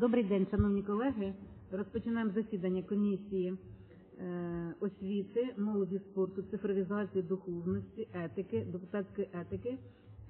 Добрий день, шановні колеги. Розпочинаємо засідання комісії е, освіти, молоді, спорту, цифровізації, духовності, етики, депутатської етики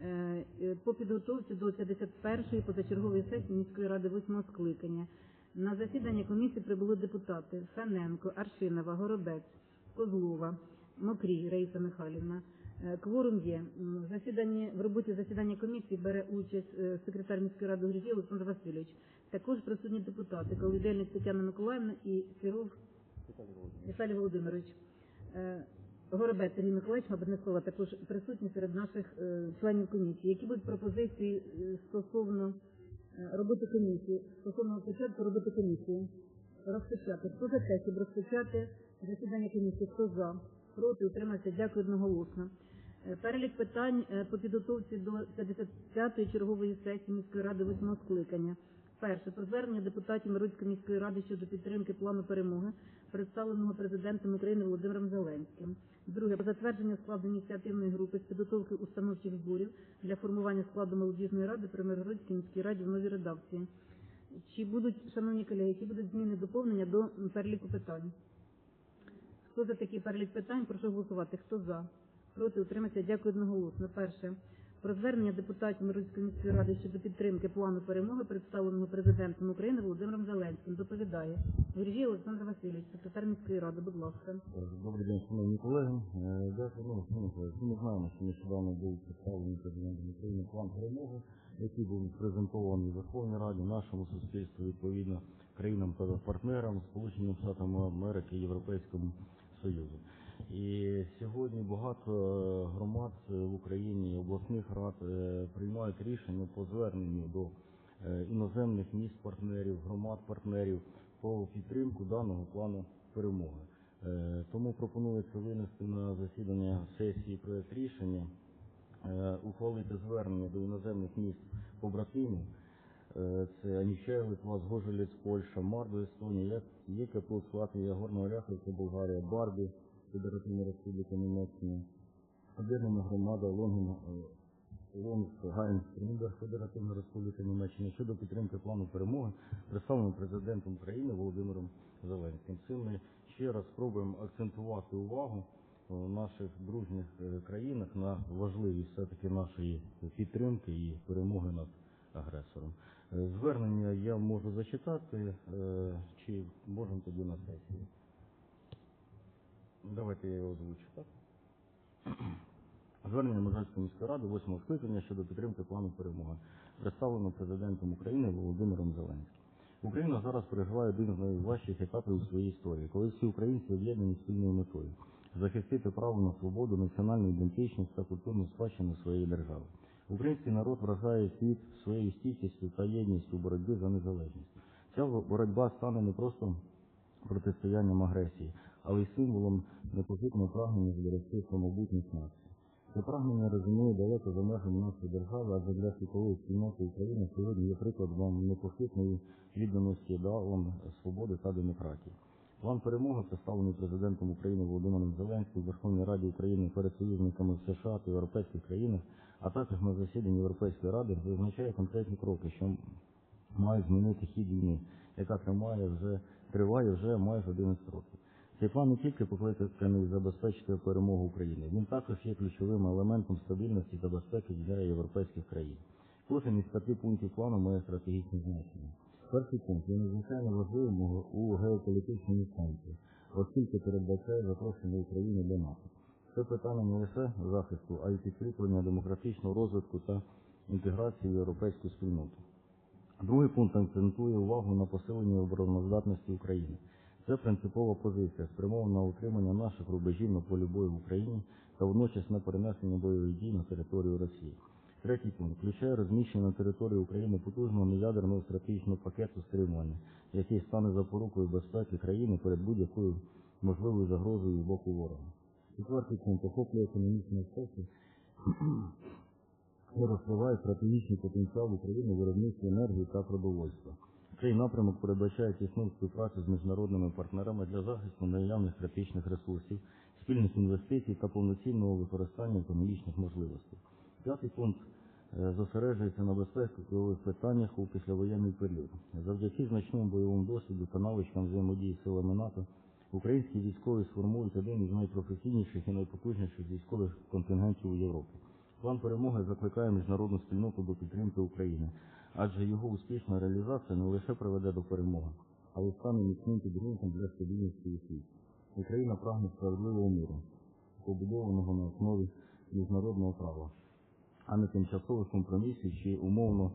е, по підготовці до 51-ї позачергової сесії міської ради 8 скликання. На засідання комісії прибули депутати Фененко, Аршинова, Горобець, Козлова, Мокрій Раїса Михайлівна. Е, Кворум є. В засіданні в роботі засідання комісії бере участь секретар міської ради Грижій Олександр Васильович. Також присутні депутати Колидельник Тетяна Миколаївна і Сіров Віталій Володимирович. Е, Горобець Сергій Миколаївич, мабуть, слова, також присутні серед наших е, членів комісії. Які будуть пропозиції е, стосовно роботи комісії, стосовно початку роботи комісії? Розпочати. Хто за те, щоб розпочати засідання комісії? Хто за? Проти? Утримався? Дякую одноголосно. Перелік питань по підготовці до 55-ї чергової сесії міської ради 8 скликання. Перше про звернення депутатів Мироцької міської ради щодо підтримки плану перемоги, представленого президентом України Володимиром Зеленським. Друге про затвердження складу ініціативної групи з підготовки установчих зборів для формування складу молодіжної ради при Миргородській міській раді в новій редакції. Чи будуть, шановні колеги, які будуть зміни доповнення до переліку питань? Хто за такий перелік питань? Прошу голосувати. Хто за? Проти утриматися. Дякую одноголосно. Перше. Про звернення депутатів Мирської міської ради щодо підтримки плану перемоги, представленого президентом України Володимиром Зеленським. Доповідає Віржій Олександр Васильович, секретар міської ради. Будь ласка. Добрий день, шановні колеги. Е, Дякую. Всі ми знаємо, що нещодавно був представлений президентом України план перемоги, який був презентований в Верховній Раді, нашому суспільству, відповідно, країнам та партнерам, Сполученим Штатам Америки, Європейському Союзу. І сьогодні багато е, громад е, в Україні, обласних рад е, приймають рішення по зверненню до іноземних міст партнерів, громад партнерів по підтримку даного плану перемоги. Тому пропонується винести на засідання сесії проект рішення, ухвалити звернення до іноземних міст побратимів. Це Анічаєв, Литва, Згожелець, Польща, Мардо, Естонія, Єкаплот, Латвія, Горна Оряховиця, Болгарія, Барбі, Федеративна Республіка Німеччина, об'єднана громада Лонген, е, Лонг, Гайн, Тріндер, Федеративна Республіка Німеччина щодо підтримки плану перемоги, представленого президентом України Володимиром Зеленським. Цим ми ще раз спробуємо акцентувати увагу в наших дружніх е, країнах на важливість все-таки нашої підтримки і перемоги над агресором. Е, Звернення я можу зачитати, е, чи можемо тоді на сесії? Давайте я його озвучу, так? Звернення Можайської міської ради 8 скликання щодо підтримки плану перемоги, представлено президентом України Володимиром Зеленським. Україна зараз переживає один з найважчих етапів у своїй історії, коли всі українці об'єднані спільною метою захистити право на свободу, національну ідентичність та культурну спадщину своєї держави. Український народ вражає світ своєю стійкістю та єдністю у боротьбі за незалежність. Ця боротьба стане не просто протистоянням агресії, але й символом непохитного прагнення зберегти самобутність нації. Це прагнення розуміє далеко за межами нашої держави, адже для світової спільноти України сьогодні є прикладом непохитної відданості ідеалам свободи та демократії. План перемоги, представлений президентом України Володимиром Зеленським в Верховній Раді України перед союзниками США та європейських країнах, а також на засіданні Європейської ради, визначає конкретні кроки, що мають змінити хід війни, яка тримає вже триває вже майже 11 років. Цей план не тільки покликаний забезпечити перемогу України, він також є ключовим елементом стабільності та безпеки для європейських країн. Кожен із п'яти пунктів плану має стратегічне значення. Перший пункт є надзвичайно важливим у- у геополітичній сенсі, оскільки передбачає запрошення України до НАТО. Це питання не лише захисту, а й підкріплення демократичного розвитку та інтеграції в європейську спільноту. Другий пункт акцентує увагу на посиленні обороноздатності України. Це принципова позиція, спрямована на утримання наших рубежів на полі бою в Україні та водночас на перенесення бойових дій на територію Росії. Третій пункт включає розміщення на території України потужного неядерного стратегічного пакету стримування, який стане запорукою безпеки країни перед будь-якою можливою загрозою з боку ворога. Четвертий пункт охоплює економічні аспекти що розвиває стратегічний потенціал України в виробництві енергії та продовольства. Цей напрямок передбачає тісну співпрацю з міжнародними партнерами для захисту наявних критичних ресурсів, спільних інвестицій та повноцінного використання економічних можливостей. П'ятий пункт е, зосереджується на безпекових питаннях у післявоєнний період. Завдяки значному бойовому досвіду та навичкам взаємодії з силами НАТО українські військові сформують один із найпрофесійніших і найпотужніших військових контингентів у Європі. План перемоги закликає міжнародну спільноту до підтримки України, адже його успішна реалізація не лише приведе до перемоги, але й стане міцним підґрунтом для стабільності у світі. Україна прагне справедливого миру, побудованого на основі міжнародного права, а не тимчасових компромісів чи умовного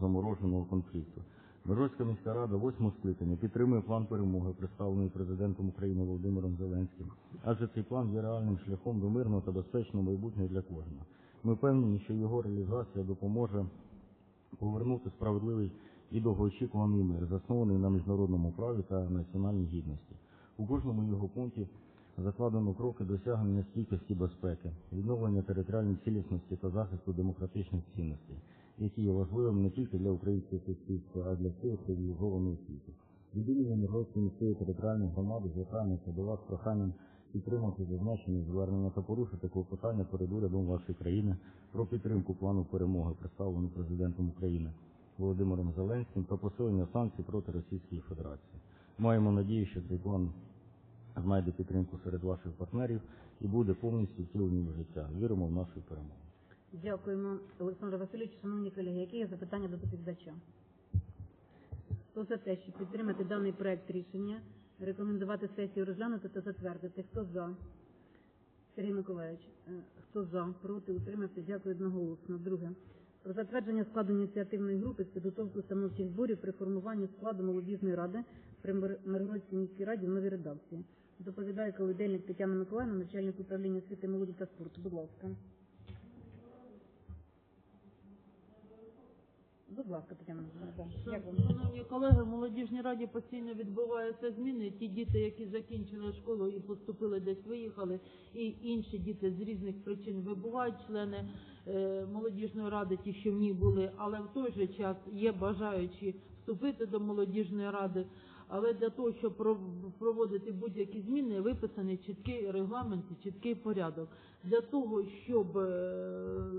замороженого конфлікту. Миргородська міська рада восьмого скликання підтримує план перемоги, представлений президентом України Володимиром Зеленським, адже цей план є реальним шляхом до мирного та безпечного майбутнього для кожного. Ми впевнені, що його реалізація допоможе повернути справедливий і довгоочікуваний мир, заснований на міжнародному праві та національній гідності. У кожному його пункті закладено кроки досягнення стійкості безпеки, відновлення територіальної цілісності та захисту демократичних цінностей, які є важливими не тільки для українського суспільства, а й для всього цивілізованого світу. Від імені Миргородської міської територіальної громади звертаємося до вас проханням підтримати зазначені звернення та порушити клопотання перед урядом вашої країни про підтримку плану перемоги, представленого президентом України Володимиром Зеленським та посилення санкцій проти Російської Федерації. Маємо надію, що цей план знайде підтримку серед ваших партнерів і буде повністю втілений в життя. Віримо в нашу перемогу. Дякуємо, Олександр Васильович. Шановні колеги, які є запитання до доповідача? Хто за те, щоб підтримати даний проект рішення, рекомендувати сесію розглянути та затвердити? Хто за? Сергій Миколаївич, е, хто за? Проти? Утримався? Дякую одноголосно. Друге. Про затвердження складу ініціативної групи з підготовки установчих зборів при формуванні складу молодіжної ради при Мир- Миргородській міській раді в новій редакції. Доповідає коледельник Тетяна Миколаївна, начальник управління освіти, молоді та спорту. Будь ласка. Будь ласка, Тетяна. Дякую. Шановні колеги, в молодіжній раді постійно відбуваються зміни. Ті діти, які закінчили школу і поступили десь виїхали, і інші діти з різних причин вибувають члени е, молодіжної ради, ті, що в ній були, але в той же час є бажаючі вступити до молодіжної ради. Але для того, щоб про- проводити будь-які зміни, виписаний чіткий регламент і чіткий порядок. Для того, щоб е,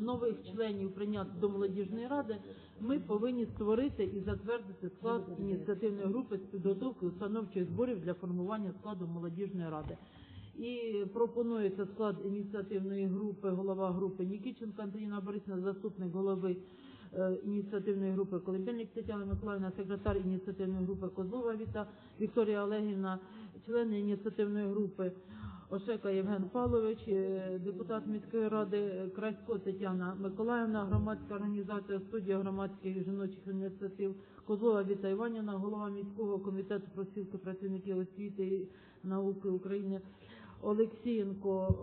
нових членів прийняти до молодіжної ради, ми повинні створити і затвердити склад ініціативної групи з підготовки установчих зборів для формування складу молодіжної ради. І пропонується склад ініціативної групи, голова групи Нікіченко Антоніна Борисівна, заступник голови е, ініціативної групи Колибельник Тетяна Миколаївна, секретар ініціативної групи Козлова Віта Вікторія Олегівна, члени ініціативної групи Ошека Євген Павлович, е, депутат міської ради е, Красько Тетяна Миколаївна, громадська організація студія громадських жіночих ініціатив Козлова Віта Іванівна, голова міського комітету профспілки працівників освіти і науки України. Олексієнко,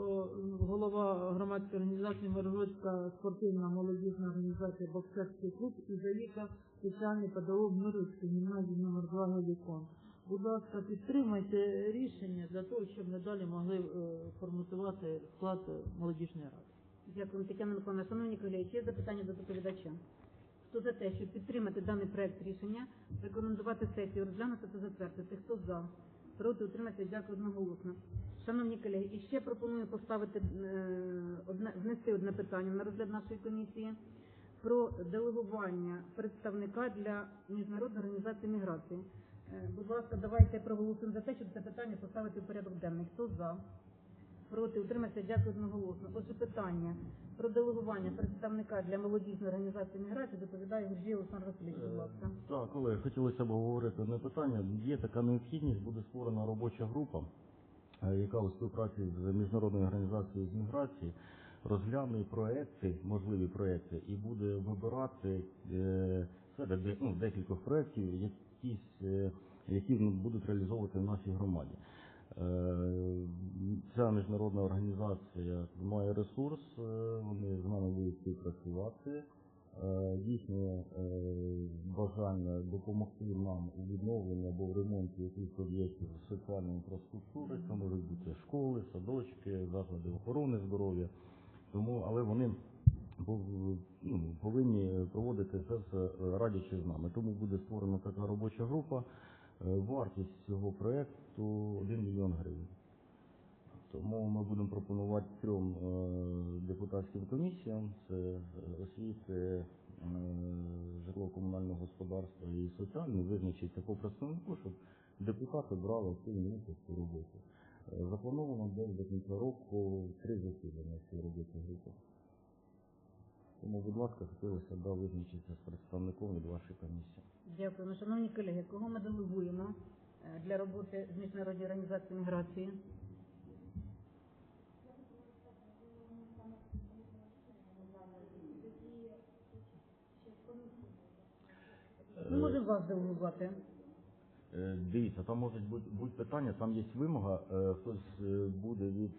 голова громадської організації Миргородська спортивна молодіжна організація Боксерський клуб і Заїка, спеціальний педагог Миргородської гімназії номер 2 Гелікон. Будь ласка, підтримайте рішення для того, щоб ми далі могли е, форматувати склад молодіжної ради. Дякую, Тетяна Миколаївна. Шановні колеги, є запитання до доповідача? Хто за те, щоб підтримати даний проект рішення, рекомендувати сесію розглянути та затвердити? Хто за? Проти утриматися? Дякую одноголосно. Шановні колеги, і ще пропоную поставити е, одне, внести одне питання на розгляд нашої комісії про делегування представника для міжнародної організації міграції. Е, Будь ласка, давайте проголосуємо за те, щоб це питання поставити в порядок денний. Хто за? Проти утримався, дякую одноголосно. Отже, питання про делегування представника для молодіжної організації міграції доповідає Гуржій Олександр Васильович, будь ласка. Так, колеги, хотілося б обговорити одне питання. Є така необхідність, буде створена робоча група, е, яка у співпраці з міжнародною організацією з міграції розгляне проекти, можливі проекти, і буде вибирати е, серед ну, декількох проєктів, якісь, е, які будуть реалізовувати в нашій громаді. Е, Ця міжнародна організація має ресурс, е, вони з нами будуть співпрацювати. Їхнє бажання допомогти нам у відновленні або в ремонті якихось об'єктів соціальної інфраструктури, це можуть бути школи, садочки, заклади охорони здоров'я. Тому, але вони ну, повинні проводити це все е, радячи з нами. Тому буде створена така робоча група. Е, Вартість цього проекту 1 мільйон гривень. Тому ми будемо пропонувати трьом е, депутатським комісіям: це освіти, е, житлово-комунального господарства і соціальний, визначити по представнику, щоб депутати брали активну участь у роботі. Заплановано десь до кінця року три засідання цієї робочої групи. Тому, будь ласка, хотілося б визначитися з представником від вашої комісії. Дякуємо. Шановні колеги, кого ми делегуємо е, для роботи з міжнародною організацією міграції? Ми можемо вас делегувати. Е, Дивіться, там можуть бути, питання, там є вимога, е, хтось е, буде від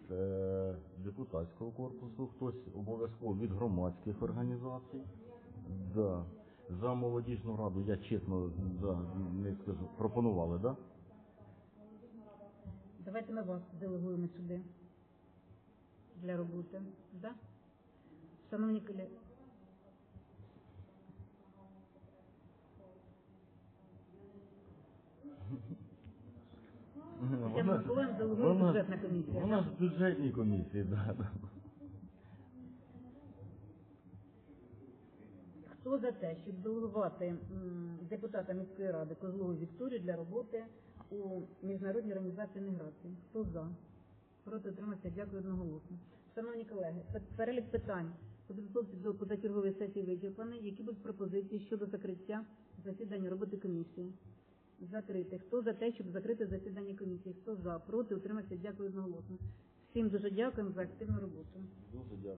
депутатського корпусу, хтось обов'язково від громадських організацій. Да. За молодіжну раду я чесно да, не скажу, пропонували, да? Давайте ми вас делегуємо сюди для роботи. Да? Шановні колеги, Делегує вона- бюджетна комісія. Вона ж в бюджетній комісії, да, да. Хто за те, щоб делегувати м, депутата міської ради Козлову Вікторію для роботи у міжнародній організації міграції? Хто за? Проти утримався, дякую одноголосно. Шановні колеги, пе- перелік питань по підготовці до позачергової сесії вичерпаний. Які будуть пропозиції щодо закриття засідання роботи комісії? Закрити. Хто за те, щоб закрити засідання комісії? Хто за? Проти утримався, дякую одноголосно. Всім дуже дякуємо за активну роботу. Дуже дякую.